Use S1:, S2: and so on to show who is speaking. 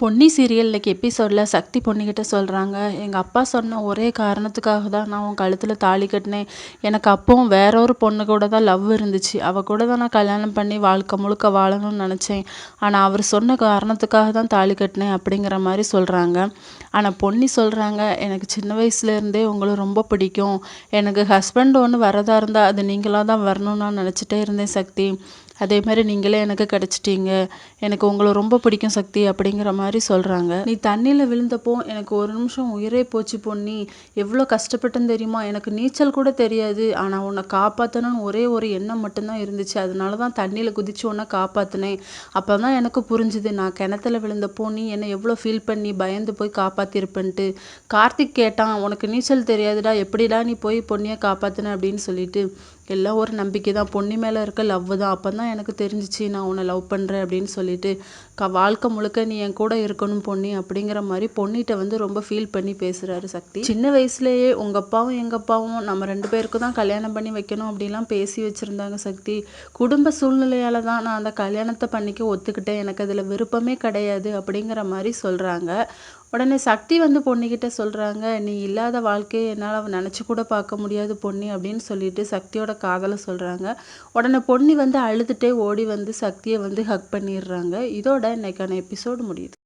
S1: Ponni serial இன்னைக்கு எபிசோடில் சக்தி பொன்னிக்கிட்ட சொல்கிறாங்க எங்கள் அப்பா சொன்ன ஒரே காரணத்துக்காக தான் நான் உன் கழுத்தில் தாலி கட்டினேன். எனக்கு அப்பவும் வேற ஒரு பொண்ணு கூட தான் லவ் இருந்துச்சு. அவள் கூட தான் நான் கல்யாணம் பண்ணி வாழ்க்கை முழுக்க வாழணும்னு நினச்சேன். ஆனால் அவர் சொன்ன காரணத்துக்காக தான் தாலி கட்டினேன் அப்படிங்கிற மாதிரி சொல்கிறாங்க ஆனால் பொன்னி சொல்கிறாங்க எனக்கு சின்ன வயசுலேருந்தே உங்களை ரொம்ப பிடிக்கும். எனக்கு ஹஸ்பண்ட் ஒன்று வரதா இருந்தால் அது நீங்களாக தான் வரணும்னு நான் நினச்சிட்டே இருந்தேன் சக்தி. அதே மாதிரி நீங்களே எனக்கு கிடச்சிட்டீங்க. எனக்கு உங்களை ரொம்ப பிடிக்கும் சக்தி அப்படிங்கிற மாதிரி மாதிரி சொல்கிறாங்க நீ தண்ணியில் விழுந்தப்போ எனக்கு ஒரு நிமிஷம் உயிரே போச்சு பொன்னி. எவ்வளோ கஷ்டப்பட்டேன்னு தெரியுமா? எனக்கு நீச்சல் கூட தெரியாது. ஆனால் உன்னை காப்பாற்றணும்னு ஒரே ஒரு எண்ணம் மட்டும்தான் இருந்துச்சு. அதனால தான் தண்ணியில் குதிச்சு உன்னை காப்பாற்றினேன் அப்போ தான் எனக்கு புரிஞ்சுது நான் கிணத்துல விழுந்தப்போ நீ என்னை எவ்வளோ ஃபீல் பண்ணி பயந்து போய் காப்பாற்றிருப்பேன்ட்டு கார்த்திக் கேட்டான் உனக்கு நீச்சல் தெரியாதுடா. எப்படிடா நீ போய் பொண்ணியை காப்பாற்றின அப்படின்னு சொல்லிட்டு. எல்லாம் ஒரு நம்பிக்கை தான். பொன்னி மேலே இருக்க லவ் தான். அப்போ தான் எனக்கு தெரிஞ்சிச்சு நான் உன்னை லவ் பண்ணுறேன் அப்படின்னு சொல்லிட்டு. க வாழ்க்கை முழுக்க நீ என் கூட இருக்கணும் பொன்னி அப்படிங்கிற மாதிரி பொன்னிட்ட வந்து ரொம்ப ஃபீல் பண்ணி பேசுகிறாரு சக்தி. சின்ன வயசுலேயே உங்கள் அப்பாவும் எங்கள் அப்பாவும் நம்ம ரெண்டு பேருக்கும் தான் கல்யாணம் பண்ணி வைக்கணும் அப்படிலாம் பேசி வச்சுருந்தாங்க சக்தி. குடும்ப சூழ்நிலையால் தான் நான் அந்த கல்யாணத்தை பண்ணிக்க ஒத்துக்கிட்டேன். எனக்கு அதில் விருப்பமே கிடையாது அப்படிங்கிற மாதிரி சொல்கிறாங்க உடனே சக்தி வந்து பொன்னிக்கிட்ட சொல்கிறாங்க நீ இல்லாத வாழ்க்கையை என்னால் நினச்சி கூட பார்க்க முடியாது பொன்னி அப்படின்னு சொல்லிட்டு சக்தியோட காதலை சொல்கிறாங்க உடனே பொன்னி வந்து அழுதுகிட்டே ஓடி வந்து சக்தியை வந்து ஹக் பண்ணிடுறாங்க. இதோட இன்னைக்கான எபிசோடு முடியுது.